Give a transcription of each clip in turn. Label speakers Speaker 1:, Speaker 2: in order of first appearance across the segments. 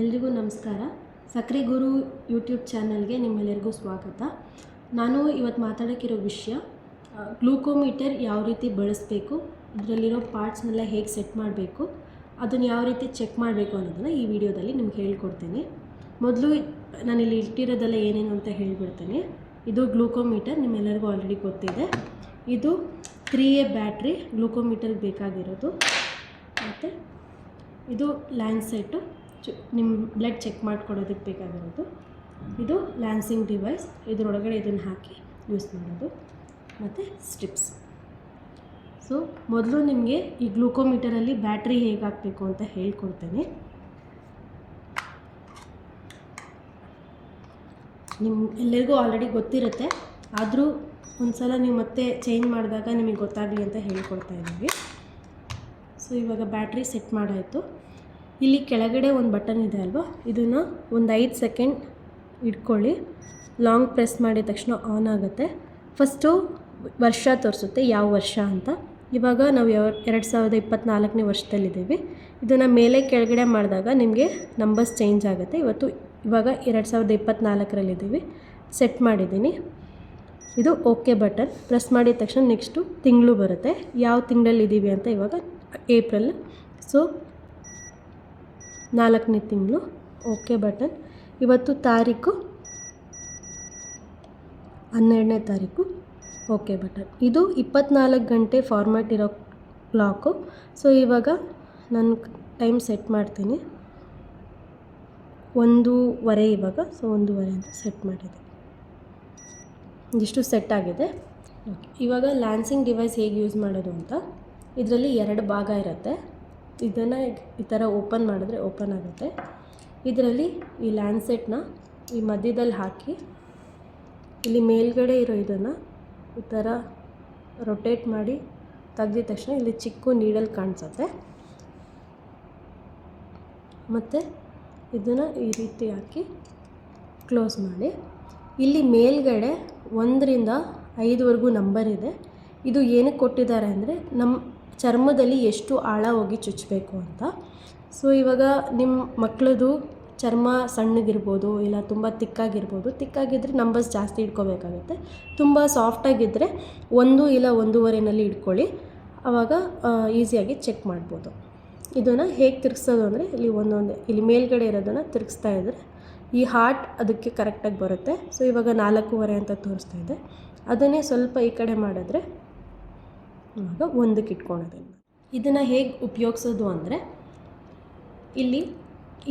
Speaker 1: ಎಲ್ರಿಗೂ ನಮಸ್ಕಾರ. ಸಕ್ರೆ ಗುರು ಯೂಟ್ಯೂಬ್ ಚಾನಲ್ಗೆ ನಿಮ್ಮೆಲ್ಲರಿಗೂ ಸ್ವಾಗತ. ನಾನು ಇವತ್ತು ಮಾತಾಡೋಕ್ಕಿರೋ ವಿಷಯ ಗ್ಲೂಕೋಮೀಟರ್ ಯಾವ ರೀತಿ ಬಳಸಬೇಕು, ಇದರಲ್ಲಿರೋ ಪಾರ್ಟ್ಸ್ನೆಲ್ಲ ಹೇಗೆ ಸೆಟ್ ಮಾಡಬೇಕು, ಅದನ್ನು ಯಾವ ರೀತಿ ಚೆಕ್ ಮಾಡಬೇಕು ಅನ್ನೋದನ್ನು ಈ ವಿಡಿಯೋದಲ್ಲಿ ನಿಮ್ಗೆ ಹೇಳ್ಕೊಡ್ತೀನಿ. ಮೊದಲು ನಾನಿಲ್ಲಿ ಇಟ್ಟಿರೋದೆಲ್ಲ ಏನೇನು ಅಂತ ಹೇಳ್ಬಿಡ್ತೇನೆ. ಇದು ಗ್ಲೂಕೋಮೀಟರ್ ನಿಮ್ಮೆಲ್ಲರಿಗೂ ಆಲ್ರೆಡಿ ಗೊತ್ತಿದೆ. ಇದು ತ್ರೀ ಎ ಬ್ಯಾಟ್ರಿ ಗ್ಲೂಕೋಮೀಟರ್ಗೆ ಬೇಕಾಗಿರೋದು. ಮತ್ತು ಇದು ಲ್ಯಾನ್ಸೆಟ್ಟು. ನಿಮ್ಮ ಬ್ಲಡ್ ಚೆಕ್ ಮಾಡ್ಕೊಡೋದಕ್ಕೆ ಬೇಕಾಗಿರೋದು. ಇದು ಲ್ಯಾನ್ಸಿಂಗ್ ಡಿವೈಸ್. ಇದರೊಳಗಡೆ ಇದನ್ನು ಹಾಕಿ ಯೂಸ್ ಮಾಡೋದು. ಮತ್ತು ಸ್ಟ್ರಿಪ್ಸ್. ಸೊ, ಮೊದಲು ನಿಮಗೆ ಈ ಗ್ಲೂಕೋಮೀಟರಲ್ಲಿ ಬ್ಯಾಟ್ರಿ ಹೇಗೆ ಹಾಕಬೇಕು ಅಂತ ಹೇಳ್ಕೊಡ್ತೇನೆ. ನಿಮ್ಮ ಎಲ್ಲರಿಗೂ ಆಲ್ರೆಡಿ ಗೊತ್ತಿರುತ್ತೆ. ಆದರೂ ಒಂದು ಸಲ ನೀವು ಮತ್ತೆ ಚೇಂಜ್ ಮಾಡಿದಾಗ ನಿಮಗೆ ಗೊತ್ತಾಗಲಿ ಅಂತ ಹೇಳ್ಕೊಡ್ತಾ ಇದ್ದೀವಿ. ಸೊ, ಇವಾಗ ಬ್ಯಾಟ್ರಿ ಸೆಟ್ ಮಾಡಾಯಿತು. ಇಲ್ಲಿ ಕೆಳಗಡೆ ಒಂದು ಬಟನ್ ಇದೆ ಅಲ್ವಾ? ಇದನ್ನು ಒಂದು ಐದು ಸೆಕೆಂಡ್ ಇಟ್ಕೊಳ್ಳಿ. ಲಾಂಗ್ ಪ್ರೆಸ್ ಮಾಡಿದ ತಕ್ಷಣ ಆನ್ ಆಗುತ್ತೆ. ಫಸ್ಟು ವರ್ಷ ತೋರಿಸುತ್ತೆ, ಯಾವ ವರ್ಷ ಅಂತ. ಇವಾಗ ನಾವು ಯಾವ ಎರಡು ಸಾವಿರದ ಇಪ್ಪತ್ತ್ನಾಲ್ಕನೇ ವರ್ಷದಲ್ಲಿದ್ದೀವಿ. ಇದನ್ನು ಮೇಲೆ ಕೆಳಗಡೆ ಮಾಡಿದಾಗ ನಿಮಗೆ ನಂಬರ್ಸ್ ಚೇಂಜ್ ಆಗುತ್ತೆ. ಇವತ್ತು ಇವಾಗ ಎರಡು ಸಾವಿರದ ಇಪ್ಪತ್ತ್ನಾಲ್ಕರಲ್ಲಿದ್ದೀವಿ ಸೆಟ್ ಮಾಡಿದ್ದೀನಿ. ಇದು ಓಕೆ ಬಟನ್ ಪ್ರೆಸ್ ಮಾಡಿದ ತಕ್ಷಣ ನೆಕ್ಸ್ಟು ತಿಂಗಳು ಬರುತ್ತೆ. ಯಾವ ತಿಂಗಳಲ್ಲಿ ಇದ್ದೀವಿ ಅಂತ ಇವಾಗ ಏಪ್ರಿಲ್ ಸೊ ನಾಲ್ಕನೇ ತಿಂಗಳು. Okay button. ಇವತ್ತು ತಾರೀಕು ಹನ್ನೆರಡನೇ ತಾರೀಕು. Okay button. ಇದು ಇಪ್ಪತ್ನಾಲ್ಕು ಗಂಟೆ ಫಾರ್ಮ್ಯಾಟ್ ಇರೋ ಕ್ಲಾಕು ಸೊ ಇವಾಗ ನಾನು ಟೈಮ್ ಸೆಟ್ ಮಾಡ್ತೀನಿ. ಒಂದೂವರೆ ಇವಾಗ. ಸೊ ಒಂದೂವರೆ ಅಂತ ಸೆಟ್ ಮಾಡಿದೆ. ಇದಿಷ್ಟು ಸೆಟ್ ಆಗಿದೆ. ಇವಾಗ ಲ್ಯಾನ್ಸಿಂಗ್ ಡಿವೈಸ್ ಹೇಗೆ ಯೂಸ್ ಮಾಡೋದು ಅಂತ. ಇದರಲ್ಲಿ ಎರಡು ಭಾಗ ಇರುತ್ತೆ. ಇದನ್ನು ಈ ಥರ ಓಪನ್ ಮಾಡಿದ್ರೆ ಓಪನ್ ಆಗುತ್ತೆ. ಇದರಲ್ಲಿ ಈ ಲ್ಯಾನ್ಸೆಟ್ನ ಈ ಮಧ್ಯದಲ್ಲಿ ಹಾಕಿ, ಇಲ್ಲಿ ಮೇಲ್ಗಡೆ ಇರೋ ಇದನ್ನು ಈ ಥರ ರೊಟೇಟ್ ಮಾಡಿ ತೆಗೆದ ತಕ್ಷಣ ಇಲ್ಲಿ ಚಿಕ್ಕ ನೀಡಲ್ ಕಾಣಿಸುತ್ತೆ. ಮತ್ತು ಇದನ್ನು ಈ ರೀತಿ ಹಾಕಿ ಕ್ಲೋಸ್ ಮಾಡಿ. ಇಲ್ಲಿ ಮೇಲ್ಗಡೆ ಒಂದರಿಂದ ಐದುವರೆಗೂ ನಂಬರ್ ಇದೆ. ಇದು ಏನಕ್ಕೆ ಕೊಟ್ಟಿದ್ದಾರೆ ಅಂದರೆ ನಮ್ಮ ಚರ್ಮದಲ್ಲಿ ಎಷ್ಟು ಆಳ ಹೋಗಿ ಚುಚ್ಚಬೇಕು ಅಂತ. ಸೊ ಇವಾಗ ನಿಮ್ಮ ಮಕ್ಕಳದು ಚರ್ಮ ಸಣ್ಣಗಿರ್ಬೋದು ಇಲ್ಲ ತುಂಬ ತಿಕ್ಕಾಗಿರ್ಬೋದು ತಿಕ್ಕಾಗಿದ್ದರೆ ನಂಬರ್ಸ್ ಜಾಸ್ತಿ ಇಟ್ಕೋಬೇಕಾಗುತ್ತೆ. ತುಂಬ ಸಾಫ್ಟಾಗಿದ್ದರೆ ಒಂದು ಇಲ್ಲ ಒಂದೂವರೆನಲ್ಲಿ ಇಟ್ಕೊಳ್ಳಿ. ಆವಾಗ ಈಸಿಯಾಗಿ ಚೆಕ್ ಮಾಡ್ಬೋದು. ಇದನ್ನು ಹೇಗೆ ತಿರ್ಗಿಸೋದು ಅಂದರೆ, ಇಲ್ಲಿ ಒಂದೊಂದು, ಇಲ್ಲಿ ಮೇಲ್ಗಡೆ ಇರೋದನ್ನು ತಿರುಗಿಸ್ತಾ ಇದ್ದರೆ ಈ ಹಾರ್ಟ್ ಅದಕ್ಕೆ ಕರೆಕ್ಟಾಗಿ ಬರುತ್ತೆ. ಸೊ ಇವಾಗ ನಾಲ್ಕೂವರೆ ಅಂತ ತೋರಿಸ್ತಾ ಇದೆ. ಅದನ್ನೇ ಸ್ವಲ್ಪ ಈ ಕಡೆ ಮಾಡಿದ್ರೆ ಇವಾಗ ಒಂದಕ್ಕೆ ಇಟ್ಕೊಳೋದಿಲ್ಲ ಇದನ್ನು ಹೇಗೆ ಉಪಯೋಗಿಸೋದು ಅಂದರೆ, ಇಲ್ಲಿ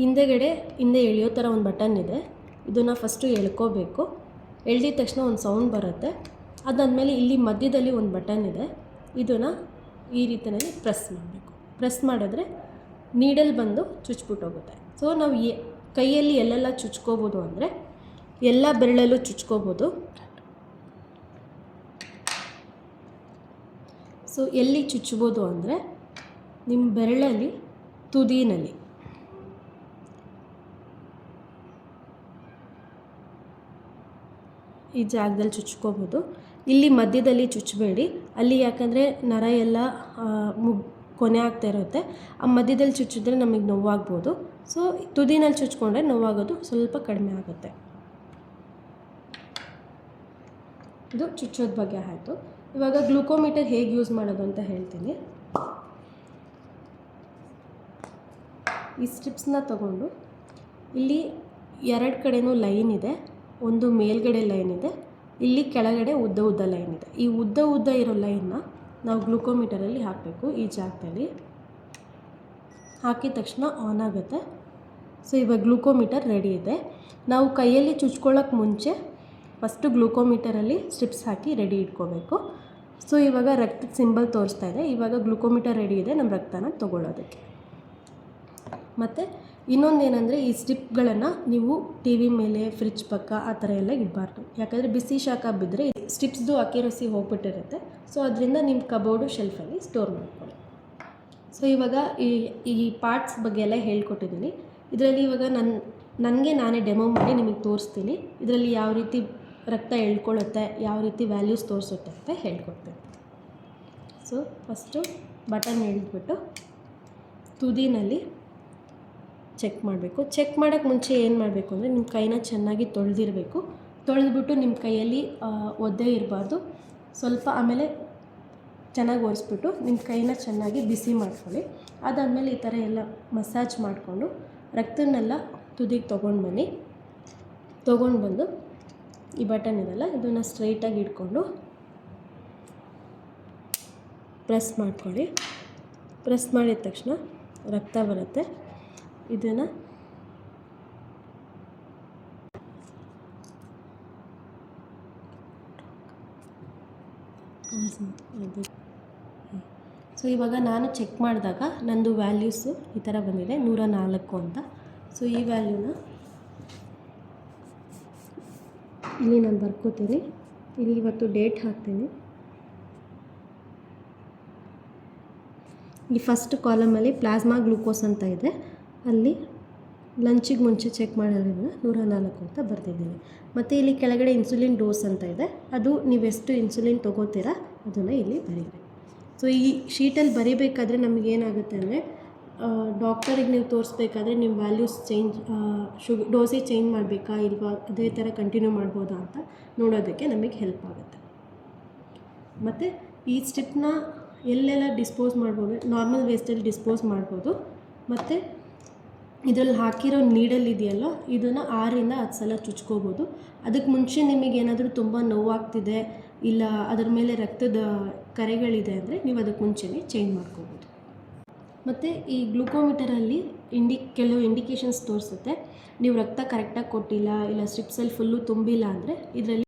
Speaker 1: ಹಿಂದೆಗಡೆ, ಹಿಂದೆ ಎಳೆಯೋ ಥರ ಒಂದು ಬಟನ್ ಇದೆ. ಇದನ್ನು ಫಸ್ಟು ಎಳ್ಕೋಬೇಕು. ಎಳ್ದಿದ ತಕ್ಷಣ ಒಂದು ಸೌಂಡ್ ಬರುತ್ತೆ. ಅದಾದಮೇಲೆ ಇಲ್ಲಿ ಮಧ್ಯದಲ್ಲಿ ಒಂದು ಬಟನ್ ಇದೆ. ಇದನ್ನು ಈ ರೀತಿಯಲ್ಲಿ ಪ್ರೆಸ್ ಮಾಡಬೇಕು. ಪ್ರೆಸ್ ಮಾಡಿದ್ರೆ ನೀಡಲ್ ಬಂದು ಚುಚ್ಬಿಟ್ಟೋಗುತ್ತೆ ಸೊ ನಾವು ಎ, ಕೈಯಲ್ಲಿ ಎಲ್ಲೆಲ್ಲ ಚುಚ್ಕೋಬೋದು ಅಂದರೆ, ಎಲ್ಲ ಬೆರಳಲ್ಲೂ ಚುಚ್ಕೋಬೋದು. ಸೊ ಎಲ್ಲಿ ಚುಚ್ಚಬೋದು ಅಂದರೆ ನಿಮ್ಮ ಬೆರಳಲ್ಲಿ, ತುದಿನಲ್ಲಿ. ಈ ಜಾಗದಲ್ಲಿ ಚುಚ್ಕೋಬೋದು. ಇಲ್ಲಿ ಮಧ್ಯದಲ್ಲಿ ಚುಚ್ಚಬೇಡಿ. ಅಲ್ಲಿ ಯಾಕಂದರೆ ನರ ಎಲ್ಲ ಮುಗ್ ಕೊನೆ ಆಗ್ತಾ ಇರುತ್ತೆ. ಆ ಮಧ್ಯದಲ್ಲಿ ಚುಚ್ಚಿದ್ರೆ ನಮಗೆ ನೋವಾಗ್ಬೋದು. ಸೊ ತುದಿನಲ್ಲಿ ಚುಚ್ಕೊಂಡ್ರೆ ನೋವಾಗೋದು ಸ್ವಲ್ಪ ಕಡಿಮೆ ಆಗುತ್ತೆ. ಇದು ಚುಚ್ಚೋದ ಬಗ್ಗೆ ಆಯಿತು. ಇವಾಗ ಗ್ಲೂಕೋಮೀಟರ್ ಹೇಗೆ ಯೂಸ್ ಮಾಡೋದು ಅಂತ ಹೇಳ್ತೀನಿ. ಈ ಸ್ಟ್ರಿಪ್ಸ್ನ ತಗೊಂಡು ಇಲ್ಲಿ ಎರಡು ಕಡೆನೂ ಲೈನ್ ಇದೆ, ಒಂದು ಮೇಲ್ಗಡೆ ಲೈನ್ ಇದೆ, ಇಲ್ಲಿ ಕೆಳಗಡೆ ಉದ್ದ ಉದ್ದ ಲೈನ್ ಇದೆ. ಈ ಉದ್ದ ಉದ್ದ ಇರೋ ಲೈನ್ನ ನಾವು ಗ್ಲೂಕೋಮೀಟರಲ್ಲಿ ಹಾಕಬೇಕು ಈ ಜಾಗದಲ್ಲಿ. ಹಾಕಿದ ತಕ್ಷಣ ಆನ್ ಆಗುತ್ತೆ. ಸೊ ಇವಾಗ ಗ್ಲೂಕೋಮೀಟರ್ ರೆಡಿ ಇದೆ. ನಾವು ಕೈಯಲ್ಲಿ ಚುಚ್ಕೊಳ್ಳೋಕ್ಕೆ ಮುಂಚೆ ಫಸ್ಟು ಗ್ಲೂಕೋಮೀಟರಲ್ಲಿ ಸ್ಟ್ರಿಪ್ಸ್ ಹಾಕಿ ರೆಡಿ ಇಟ್ಕೋಬೇಕು. ಸೊ, ಇವಾಗ ರಕ್ತದ ಸಿಂಬಲ್ ತೋರಿಸ್ತಾ ಇದೆ. ಇವಾಗ ಗ್ಲೂಕೋಮೀಟರ್ ರೆಡಿ ಇದೆ ನಮ್ಮ ರಕ್ತನ ತೊಗೊಳ್ಳೋದಕ್ಕೆ. ಮತ್ತು ಇನ್ನೊಂದೇನೆಂದರೆ ಈ ಸ್ಟಿಪ್ಗಳನ್ನು ನೀವು ಟಿ ವಿ ಮೇಲೆ ಫ್ರಿಜ್ ಪಕ್ಕ ಆ ಥರ ಎಲ್ಲ ಇಡಬಾರ್ದು. ಯಾಕಂದರೆ ಬಿಸಿ ಶಾಖ ಬಿದ್ದರೆ ಸ್ಟಿಪ್ಸ್ದು ಅಕ್ಯುರಸಿ ಹೋಗ್ಬಿಟ್ಟಿರುತ್ತೆ. ಸೊ, ಅದರಿಂದ ನಿಮ್ಮ ಕಬೋರ್ಡು ಶೆಲ್ಫಲ್ಲಿ ಸ್ಟೋರ್ ಮಾಡ್ಕೊಳ್ಳಿ. ಸೊ, ಇವಾಗ ಈ ಈ ಪಾರ್ಟ್ಸ್ ಬಗ್ಗೆ ಎಲ್ಲ ಹೇಳ್ಕೊಟ್ಟಿದ್ದೀನಿ. ಇದರಲ್ಲಿ ಇವಾಗ ನನ್ನ ನನಗೆ ನಾನೇ ಡೆಮೋ ಮಾಡಿ ನಿಮಗೆ ತೋರಿಸ್ತೀನಿ. ಇದರಲ್ಲಿ ಯಾವ ರೀತಿ ರಕ್ತ ಎಳ್ಕೊಳ್ಳುತ್ತೆ, ಯಾವ ರೀತಿ ವ್ಯಾಲ್ಯೂಸ್ ತೋರಿಸುತ್ತೆ ಅಂತ ಹೇಳ್ಕೊಡ್ತೀನಿ. ಸೊ ಫಸ್ಟು ಬಟನ್ ಎಳೆದ್ಬಿಟ್ಟು ತುದಿನಲ್ಲಿ ಚೆಕ್ ಮಾಡಬೇಕು. ಚೆಕ್ ಮಾಡೋಕ್ಕೆ ಮುಂಚೆ ಏನು ಮಾಡಬೇಕು ಅಂದರೆ ನಿಮ್ಮ ಕೈನ ಚೆನ್ನಾಗಿ ತೊಳೆದಿರಬೇಕು. ತೊಳೆದ್ಬಿಟ್ಟು ನಿಮ್ಮ ಕೈಯಲ್ಲಿ ಒದ್ದೆ ಇರಬಾರ್ದು. ಸ್ವಲ್ಪ ಆಮೇಲೆ ಚೆನ್ನಾಗಿ ಒರೆಸ್ಬಿಟ್ಟು ನಿಮ್ಮ ಕೈನ ಚೆನ್ನಾಗಿ ಬಿಸಿ ಮಾಡ್ಕೊಳ್ಳಿ. ಅದಾದಮೇಲೆ ಈ ಥರ ಎಲ್ಲ ಮಸಾಜ್ ಮಾಡಿಕೊಂಡು ರಕ್ತನ್ನೆಲ್ಲ ತುದಿಗೆ ತೊಗೊಂಡು ಬನ್ನಿ. ತೊಗೊಂಡು ಬಂದು ಈ ಬಟನ್ ಇದೆಲ್ಲ ಇದನ್ನು ಸ್ಟ್ರೈಟಾಗಿ ಇಟ್ಕೊಂಡು ಪ್ರೆಸ್ ಮಾಡ್ಕೊಳ್ಳಿ. ಪ್ರೆಸ್ ಮಾಡಿದ ತಕ್ಷಣ ರಕ್ತ ಬರುತ್ತೆ. ಇದನ್ನು ಸೊ ಇವಾಗ ನಾನು ಚೆಕ್ ಮಾಡಿದಾಗ ನಂದು ವ್ಯಾಲ್ಯೂಸು ಈ ಥರ ಬಂದಿದೆ, ನೂರ ನಾಲ್ಕು ಅಂತ. ಸೊ ಈ ವ್ಯಾಲ್ಯೂನ ಇಲ್ಲಿ ನಾನು ಬರ್ಕೋತೀನಿ. ಇಲ್ಲಿ ಇವತ್ತು ಡೇಟ್ ಹಾಕ್ತೀನಿ. ಈ ಫಸ್ಟ್ ಕಾಲಮಲ್ಲಿ ಪ್ಲಾಸ್ಮಾ ಗ್ಲೂಕೋಸ್ ಅಂತ ಇದೆ. ಅಲ್ಲಿ ಲಂಚಿಗೆ ಮುಂಚೆ ಚೆಕ್ ಮಾಡೋದ್ರಿಂದ ನೂರ ನಾಲ್ಕು ಅಂತ ಬರ್ತಿದ್ದೀನಿ ಮತ್ತು ಇಲ್ಲಿ ಕೆಳಗಡೆ ಇನ್ಸುಲಿನ್ ಡೋಸ್ ಅಂತ ಇದೆ. ಅದು ನೀವೆಷ್ಟು ಇನ್ಸುಲಿನ್ ತೊಗೋತೀರಾ, ಅದನ್ನು ಇಲ್ಲಿ ಬರೀಬೇಕು ಸೊ ಈ ಶೀಟಲ್ಲಿ ಬರೀಬೇಕಾದ್ರೆ ನಮಗೇನಾಗುತ್ತೆ ಅಂದರೆ ಡಾಕ್ಟರಿಗೆ ನೀವು ತೋರಿಸ್ಬೇಕಾದ್ರೆ ನಿಮ್ಮ ವ್ಯಾಲ್ಯೂಸ್ ಚೇಂಜ್ ಶುಗ್ ಡೋಸೇಜ್ ಚೇಂಜ್ ಮಾಡಬೇಕಾ ಇಲ್ವಾ, ಅದೇ ಥರ ಕಂಟಿನ್ಯೂ ಮಾಡ್ಬೋದಾ ಅಂತ ನೋಡೋದಕ್ಕೆ ನಮಗೆ ಹೆಲ್ಪ್ ಆಗುತ್ತೆ. ಮತ್ತು ಈ ಸ್ಟೆಪ್ನ ಎಲ್ಲೆಲ್ಲ ಡಿಸ್ಪೋಸ್ ಮಾಡ್ಬೋದು ನಾರ್ಮಲ್ ವೇಸ್ಟಲ್ಲಿ ಡಿಸ್ಪೋಸ್ ಮಾಡ್ಬೋದು, ಮತ್ತು ಇದರಲ್ಲಿ ಹಾಕಿರೋ ನೀಡಲ್ ಇದೆಯಲ್ಲ, ಇದನ್ನು ಆರಿಂದ ಹತ್ತು ಸಲ ಚುಚ್ಕೋಬೋದು. ಅದಕ್ಕೆ ಮುಂಚೆ ನಿಮಗೆ ಏನಾದರೂ ತುಂಬ ನೋವಾಗ್ತಿದೆ, ಇಲ್ಲ ಅದರ ಮೇಲೆ ರಕ್ತದ ಕರೆಗಳಿದೆ ಅಂದರೆ ನೀವು ಅದಕ್ಕೆ ಮುಂಚೆನೇ ಚೇಂಜ್ ಮಾಡ್ಕೋಬೋದು. ಮತ್ತು ಈ ಗ್ಲುಕೋಮೀಟರಲ್ಲಿ ಇಂಡಿ, ಕೆಲವು ಇಂಡಿಕೇಷನ್ಸ್ ತೋರಿಸುತ್ತೆ. ನೀವು ರಕ್ತ ಕರೆಕ್ಟಾಗಿ ಕೊಟ್ಟಿಲ್ಲ, ಇಲ್ಲ ಸ್ಟ್ರಿಪ್ಸಲ್ಲಿ ಫುಲ್ಲು ತುಂಬಿಲ್ಲ ಅಂದರೆ ಇದರಲ್ಲಿ